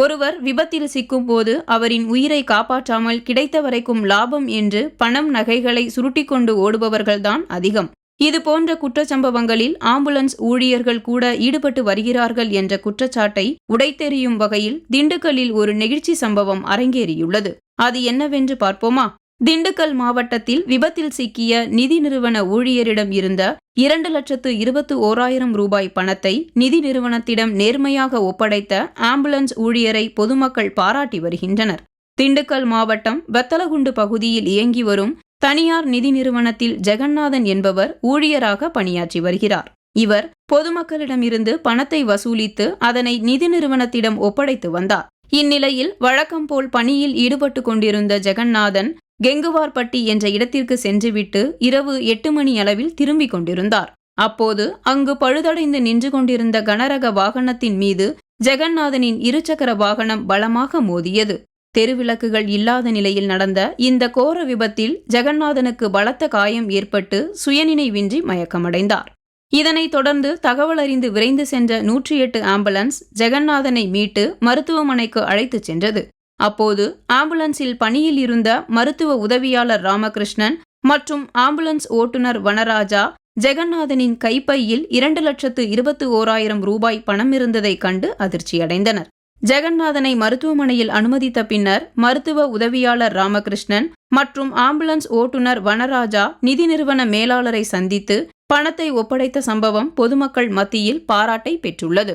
ஒருவர் விபத்தில் சிக்கும் போது அவரின் உயிரை காப்பாற்றாமல் கிடைத்த வரைக்கும் லாபம் என்று பணம் நகைகளை சுருட்டிக்கொண்டு ஓடுபவர்கள்தான் அதிகம். இது போன்ற குற்றச்சம்பவங்களில் ஆம்புலன்ஸ் ஊழியர்கள் கூட ஈடுபட்டு வருகிறார்கள் என்ற குற்றச்சாட்டை உடைத்தெறியும் வகையில் திண்டுக்கல்லில் ஒரு நெகிழ்ச்சி சம்பவம் அரங்கேறியுள்ளது. அது என்னவென்று பார்ப்போமா? திண்டுக்கல் மாவட்டத்தில் விபத்தில் சிக்கிய நிதி நிறுவன ஊழியரிடம் இருந்த இரண்டு லட்சத்து இருபத்து ஓராயிரம் ரூபாய் பணத்தை நிதி நிறுவனத்திடம் நேர்மையாக ஒப்படைத்த ஆம்புலன்ஸ் ஊழியரை பொதுமக்கள் பாராட்டி வருகின்றனர். திண்டுக்கல் மாவட்டம் வெத்தலகுண்டு பகுதியில் இயங்கி வரும் தனியார் நிதி நிறுவனத்தில் ஜெகநாதன் என்பவர் ஊழியராக பணியாற்றி வருகிறார். இவர் பொதுமக்களிடமிருந்து பணத்தை வசூலித்து அதனை நிதி நிறுவனத்திடம் ஒப்படைத்து வந்தார். இந்நிலையில் வழக்கம் போல் பணியில் ஈடுபட்டு கொண்டிருந்த ஜெகநாதன் கெங்குவார்பட்டி என்ற இடத்திற்கு சென்றுவிட்டு இரவு எட்டு மணி அளவில் திரும்பிக் கொண்டிருந்தார். அப்போது அங்கு பழுதடைந்து நின்று கொண்டிருந்த கனரக வாகனத்தின் மீது ஜெகநாதனின் இருசக்கர வாகனம் பலமாக மோதியது. தெருவிளக்குகள் இல்லாத நிலையில் நடந்த இந்த கோர விபத்தில் ஜெகநாதனுக்கு பலத்த காயம் ஏற்பட்டு சுயநினைவின்றி மயக்கமடைந்தார். இதனைத் தொடர்ந்து தகவல் அறிந்து விரைந்து சென்ற நூற்றி எட்டு ஆம்புலன்ஸ் ஜெகநாதனை மீட்டு மருத்துவமனைக்கு அழைத்துச் சென்றது. அப்போது ஆம்புலன்ஸில் பணியில் இருந்த மருத்துவ உதவியாளர் ராமகிருஷ்ணன் மற்றும் ஆம்புலன்ஸ் ஓட்டுநர் வனராஜா ஜெகநாதனின் கைப்பையில் இரண்டு லட்சத்து இருபத்து ஓராயிரம் ரூபாய் பணம் இருந்ததைக் கண்டு அதிர்ச்சியடைந்தனர். ஜெகநாதனை மருத்துவமனையில் அனுமதித்த பின்னர் மருத்துவ உதவியாளர் ராமகிருஷ்ணன் மற்றும் ஆம்புலன்ஸ் ஓட்டுநர் வனராஜா நிதி நிறுவன மேலாளரை சந்தித்து பணத்தை ஒப்படைத்த சம்பவம் பொதுமக்கள் மத்தியில் பாராட்டை பெற்றுள்ளது.